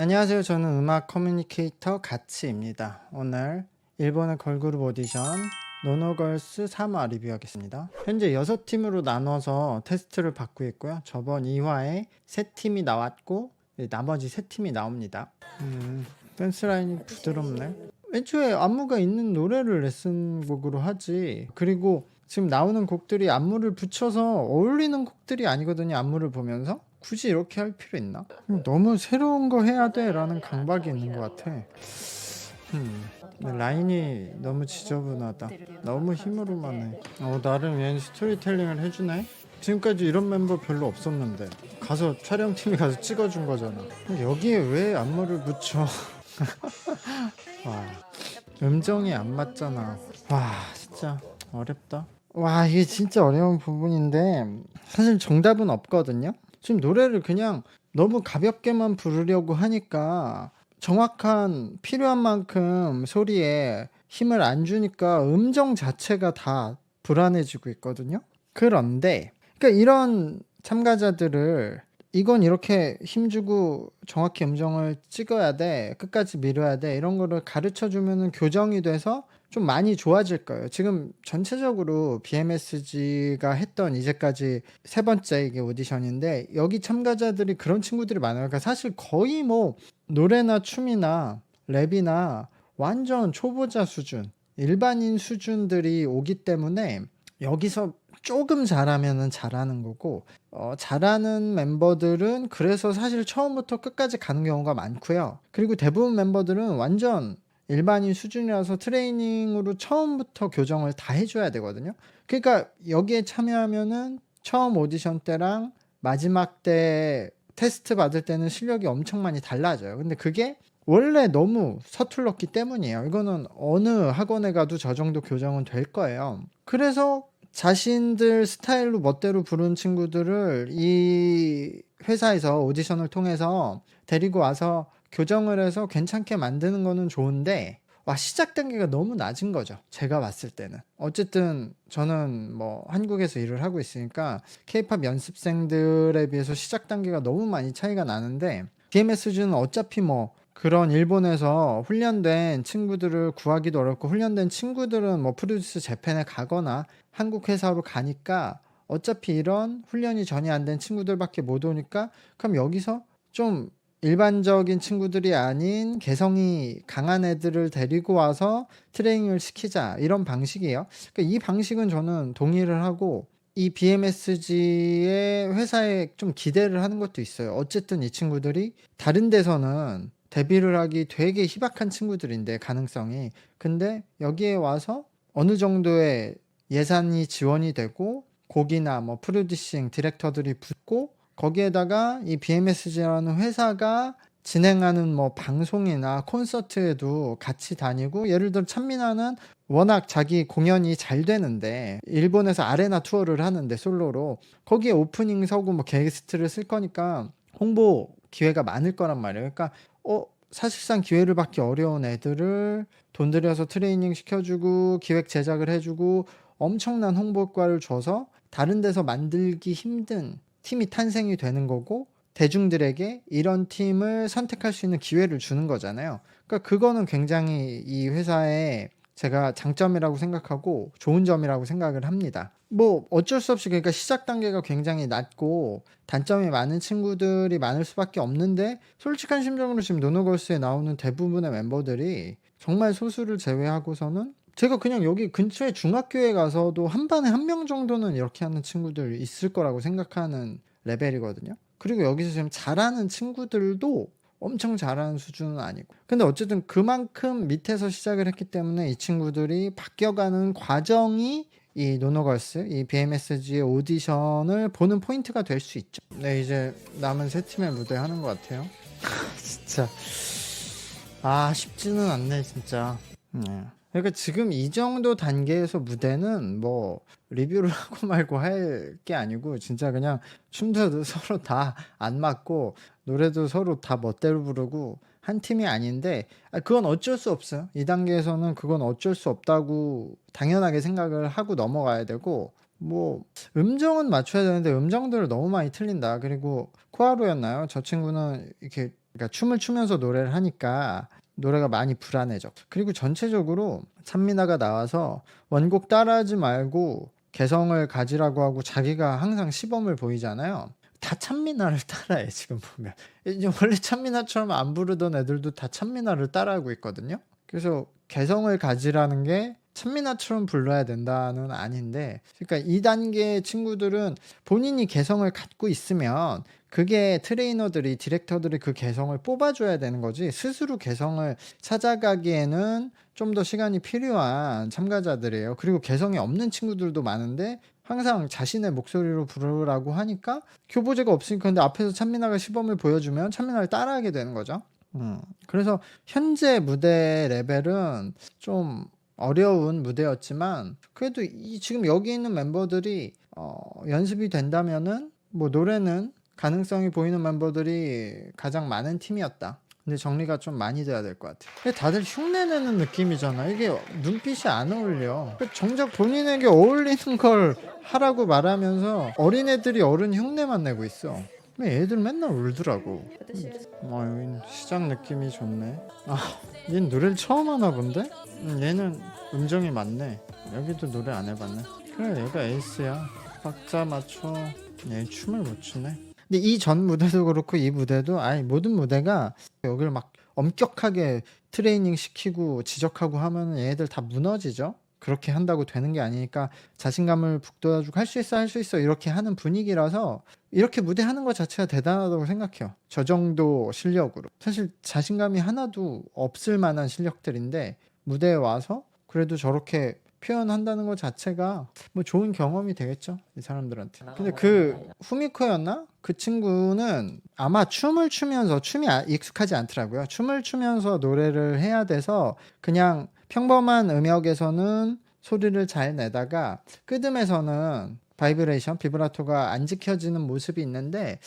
안녕하세요. 저는 음악 커뮤니케이터 가치입니다. 오늘 일본의 걸그룹 오디션 노노걸스 3화 리뷰하겠습니다. 현재 6팀으로 나눠서 테스트를 받고 있고요. 저번 2화에 3팀이 나왔고 네, 나머지 3팀이 나옵니다. 음, 댄스 라인이 부드럽네. 애초에 안무가 있는 노래를 레슨곡으로 하지. 그리고 지금 나오는 곡들이 안무를 붙여서 어울리는 곡들이 아니거든요. 안무를 보면서 굳이 이렇게 할 필요 있나? 너무 새로운 거 해야 돼라는 강박이 있는 것 같아. 음, 라인이 너무 지저분하다. 너무 힘으로만 해. 어, 나름 얘는 스토리텔링을 해주네. 지금까지 이런 멤버 별로 없었는데 가서 촬영팀이 가서 찍어준 거잖아. 여기에 왜 안무를 붙여? 와, 음정이 안 맞잖아. 와, 진짜 어렵다. 와, 이게 진짜 어려운 부분인데 사실 정답은 없거든요. 지금 노래를 그냥 너무 가볍게만 부르려고 하니까 정확한 필요한 만큼 소리에 힘을 안 주니까 음정 자체가 다 불안해지고 있거든요. 그런데 그러니까 이런 참가자들을 이건 이렇게 힘주고 정확히 음정을 찍어야 돼 끝까지 밀어야 돼 이런 거를 가르쳐 주면은 교정이 돼서 좀 많이 좋아질 거예요. 지금 전체적으로 BMSG가 했던 이제까지 세 번째 이게 오디션인데 여기 참가자들이 그런 친구들이 많아요. 그러니까 사실 거의 뭐 노래나 춤이나 랩이나 완전 초보자 수준, 일반인 수준들이 오기 때문에 여기서 조금 잘하면은 잘하는 거고 어, 잘하는 멤버들은 그래서 사실 처음부터 끝까지 가는 경우가 많고요. 그리고 대부분 멤버들은 완전 일반인 수준이라서 트레이닝으로 처음부터 교정을 다 해줘야 되거든요. 그러니까 여기에 참여하면은 처음 오디션 때랑 마지막 때 테스트 받을 때는 실력이 엄청 많이 달라져요. 근데 그게 원래 너무 서툴렀기 때문이에요. 이거는 어느 학원에 가도 저 정도 교정은 될 거예요. 그래서 자신들 스타일로 멋대로 부른 친구들을 이 회사에서 오디션을 통해서 데리고 와서 교정을 해서 괜찮게 만드는 거는 좋은데 와 시작 단계가 너무 낮은 거죠. 제가 봤을 때는. 어쨌든 저는 뭐 한국에서 일을 하고 있으니까 케이팝 연습생들에 비해서 시작 단계가 너무 많이 차이가 나는데 BMSG는 어차피 뭐 그런 일본에서 훈련된 친구들을 구하기도 어렵고 훈련된 친구들은 뭐 프로듀스 재팬에 가거나 한국 회사로 가니까 어차피 이런 훈련이 전혀 안 된 친구들밖에 못 오니까 그럼 여기서 좀 일반적인 친구들이 아닌 개성이 강한 애들을 데리고 와서 트레이닝을 시키자 이런 방식이에요. 그러니까 이 방식은 저는 동의를 하고 이 BMSG의 회사에 좀 기대를 하는 것도 있어요. 어쨌든 이 친구들이 다른 데서는 데뷔를 하기 되게 희박한 친구들인데 가능성이 근데 여기에 와서 어느 정도의 예산이 지원이 되고 곡이나 뭐 프로듀싱 디렉터들이 붙고 거기에다가 이 BMSG라는 회사가 진행하는 뭐 방송이나 콘서트에도 같이 다니고 예를 들어 찬미나는 워낙 자기 공연이 잘 되는데 일본에서 아레나 투어를 하는데 솔로로 거기에 오프닝 서고 뭐 게스트를 쓸 거니까 홍보 기회가 많을 거란 말이에요. 그러니까 어 사실상 기회를 받기 어려운 애들을 돈 들여서 트레이닝 시켜주고 기획 제작을 해주고 엄청난 홍보 효과를 줘서 다른 데서 만들기 힘든 팀이 탄생이 되는 거고 대중들에게 이런 팀을 선택할 수 있는 기회를 주는 거잖아요. 그러니까 그거는 굉장히 이 회사의 제가 장점이라고 생각하고 좋은 점이라고 생각을 합니다. 뭐 어쩔 수 없이 그러니까 시작 단계가 굉장히 낮고 단점이 많은 친구들이 많을 수밖에 없는데 솔직한 심정으로 지금 노노걸스에 나오는 대부분의 멤버들이 정말 소수를 제외하고서는 제가 그냥 여기 근처에 중학교에 가서도 한 반에 한 명 정도는 이렇게 하는 친구들 있을 거라고 생각하는 레벨이거든요. 그리고 여기서 지금 잘하는 친구들도 엄청 잘하는 수준은 아니고. 근데 어쨌든 그만큼 밑에서 시작을 했기 때문에 이 친구들이 바뀌어가는 과정이 이 노노걸스, 이 BMSG의 오디션을 보는 포인트가 될 수 있죠. 네, 이제 남은 세 팀의 무대 하는 것 같아요. 진짜. 아, 쉽지는 않네, 진짜. 네. 그러니까 지금 이 정도 단계에서 무대는 뭐 리뷰를 하고 말고 할 게 아니고 진짜 그냥 춤도 서로 다 안 맞고 노래도 서로 다 멋대로 부르고 한 팀이 아닌데 아, 그건 어쩔 수 없어요. 이 단계에서는 그건 어쩔 수 없다고 당연하게 생각을 하고 넘어가야 되고 뭐 음정은 맞춰야 되는데 음정들을 너무 많이 틀린다. 그리고 코하루였나요? 저 친구는 이렇게 그러니까 춤을 추면서 노래를 하니까 노래가 많이 불안해져. 그리고 전체적으로 찬미나가 나와서 원곡 따라하지 말고 개성을 가지라고 하고 자기가 항상 시범을 보이잖아요. 다 찬미나를 따라해 지금 보면 이제 원래 찬미나처럼 안 부르던 애들도 다 찬미나를 따라하고 있거든요. 그래서 개성을 가지라는 게 찬미나처럼 불러야 된다는 아닌데 그러니까 2단계 친구들은 본인이 개성을 갖고 있으면 그게 트레이너들이 디렉터들이 그 개성을 뽑아줘야 되는 거지 스스로 개성을 찾아가기에는 좀 더 시간이 필요한 참가자들이에요. 그리고 개성이 없는 친구들도 많은데 항상 자신의 목소리로 부르라고 하니까 교보제가 없으니까 근데 앞에서 찬미나가 시범을 보여주면 찬미나를 따라하게 되는 거죠. 음, 그래서 현재 무대 레벨은 좀 어려운 무대였지만 그래도 이 지금 여기 있는 멤버들이 어, 연습이 된다면은 뭐 노래는 가능성이 보이는 멤버들이 가장 많은 팀이었다. 근데 정리가 좀 많이 돼야 될 것 같아. 근데 다들 흉내내는 느낌이잖아. 이게 눈빛이 안 어울려. 정작 본인에게 어울리는 걸 하라고 말하면서 어린애들이 어른 흉내만 내고 있어. 애들 맨날 울더라고. 아, 여긴 시장 느낌이 좋네. 아, 얘는 노래를 처음 하나 본데? 음, 얘는 음정이 맞네. 여기도 노래 안 해봤네. 그래, 얘가 에이스야. 박자 맞춰. 얘 춤을 못 추네. 근데 이 전 무대도 그렇고 이 무대도 아니 모든 무대가 여기를 막 엄격하게 트레이닝 시키고 지적하고 하면 얘네들 다 무너지죠. 그렇게 한다고 되는 게 아니니까 자신감을 북돋아주고 할 수 있어 할 수 있어 이렇게 하는 분위기라서 이렇게 무대 하는 것 자체가 대단하다고 생각해요. 저 정도 실력으로 사실 자신감이 하나도 없을 만한 실력들인데 무대에 와서 그래도 저렇게 표현한다는 것 자체가 뭐 좋은 경험이 되겠죠 이 사람들한테. 근데 그 후미코였나? 그 친구는 아마 춤을 추면서 춤이 아- 익숙하지 않더라고요. 춤을 추면서 노래를 해야 돼서 그냥 평범한 음역에서는 소리를 잘 내다가 끄듬에서는 바이브레이션 비브라토가 안 지켜지는 모습이 있는데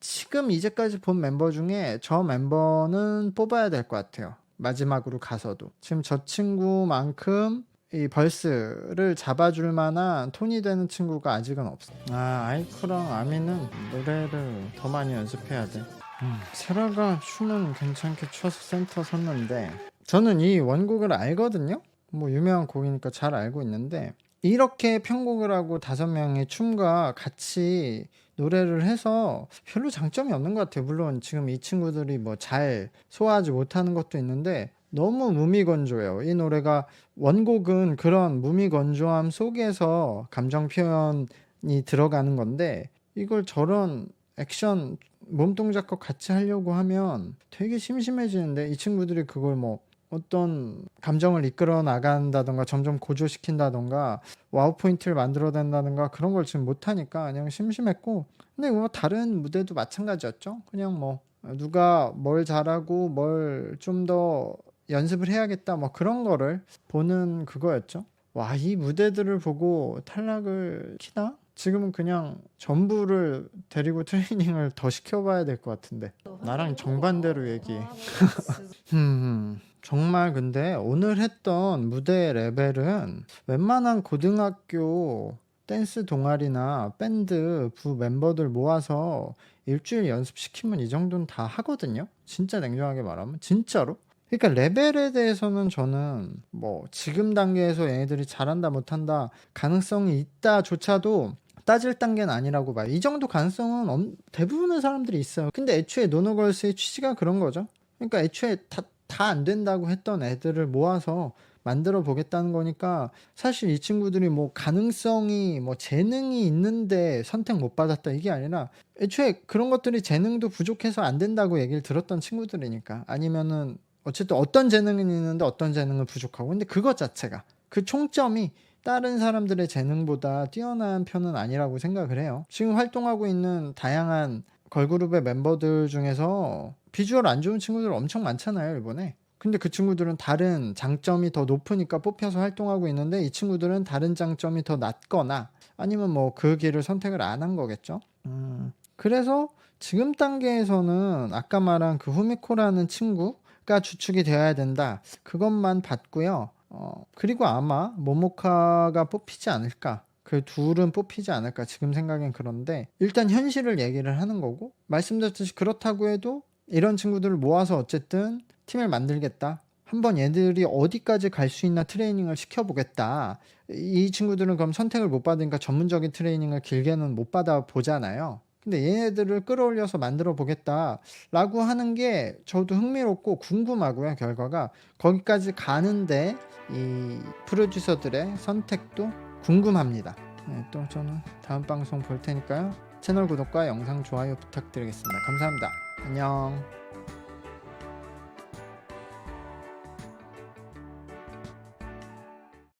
지금 이제까지 본 멤버 중에 저 멤버는 뽑아야 될 것 같아요 마지막으로 가서도. 지금 저 친구만큼 이 벌스를 잡아줄 만한 톤이 되는 친구가 아직은 없어. 아 아이쿠랑 아미는 노래를 더 많이 연습해야 돼. 음, 세라가 춤은 괜찮게 춰서 센터 섰는데 저는 이 원곡을 알거든요. 뭐 유명한 곡이니까 잘 알고 있는데 이렇게 편곡을 하고 다섯 명의 춤과 같이 노래를 해서 별로 장점이 없는 것 같아요. 물론 지금 이 친구들이 뭐 잘 소화하지 못하는 것도 있는데 너무 무미건조해요. 이 노래가 원곡은 그런 무미건조함 속에서 감정 표현이 들어가는 건데 이걸 저런 액션 몸동작과 같이 하려고 하면 되게 심심해지는데 이 친구들이 그걸 뭐 어떤 감정을 이끌어 나간다던가 점점 고조시킨다던가 와우 포인트를 만들어낸다던가 그런 걸 지금 못하니까 그냥 심심했고 근데 뭐 다른 무대도 마찬가지였죠 그냥 뭐 누가 뭘 잘하고 뭘 좀 더 연습을 해야겠다 뭐 그런 거를 보는 그거였죠 와 이 무대들을 보고 탈락을 키나? 지금은 그냥 전부를 데리고 트레이닝을 더 시켜봐야 될 것 같은데 나랑 정반대로 얘기해 음, 정말 근데 오늘 했던 무대 레벨은 웬만한 고등학교 댄스 동아리나 밴드 부 멤버들 모아서 일주일 연습시키면 이 정도는 다 하거든요. 진짜 냉정하게 말하면 진짜로. 그러니까 레벨에 대해서는 저는 뭐 지금 단계에서 얘네들이 잘한다 못한다 가능성이 있다조차도 따질 단계는 아니라고 봐요. 이 정도 가능성은 엄- 대부분의 사람들이 있어요. 근데 애초에 노노걸스의 취지가 그런 거죠. 그러니까 애초에 다 다 안 된다고 했던 애들을 모아서 만들어 보겠다는 거니까 사실 이 친구들이 뭐 가능성이 뭐 재능이 있는데 선택 못 받았다 이게 아니라 애초에 그런 것들이 재능도 부족해서 안 된다고 얘기를 들었던 친구들이니까 아니면은 어쨌든 어떤 재능은 있는데 어떤 재능은 부족하고 근데 그것 자체가 그 총점이 다른 사람들의 재능보다 뛰어난 편은 아니라고 생각을 해요. 지금 활동하고 있는 다양한 걸그룹의 멤버들 중에서 비주얼 안 좋은 친구들 엄청 많잖아요, 이번에. 근데 그 친구들은 다른 장점이 더 높으니까 뽑혀서 활동하고 있는데 이 친구들은 다른 장점이 더 낮거나 아니면 뭐 그 길을 선택을 안 한 거겠죠. 음, 그래서 지금 단계에서는 아까 말한 그 후미코라는 친구 가 주축이 되어야 된다. 그것만 봤고요. 어, 그리고 아마 모모카가 뽑히지 않을까. 그 둘은 뽑히지 않을까 지금 생각엔 그런데 일단 현실을 얘기를 하는 거고 말씀드렸듯이 그렇다고 해도 이런 친구들을 모아서 어쨌든 팀을 만들겠다. 한번 얘들이 어디까지 갈 수 있나 트레이닝을 시켜보겠다. 이 친구들은 그럼 선택을 못 받으니까 전문적인 트레이닝을 길게는 못 받아 보잖아요. 근데 얘네들을 끌어올려서 만들어 보겠다. 라고 하는 게 저도 흥미롭고 궁금하고요, 결과가. 거기까지 가는데 이 프로듀서들의 선택도 궁금합니다. 네, 또 저는 다음 방송 볼 테니까요. 채널 구독과 영상 좋아요 부탁드리겠습니다. 감사합니다. 안녕.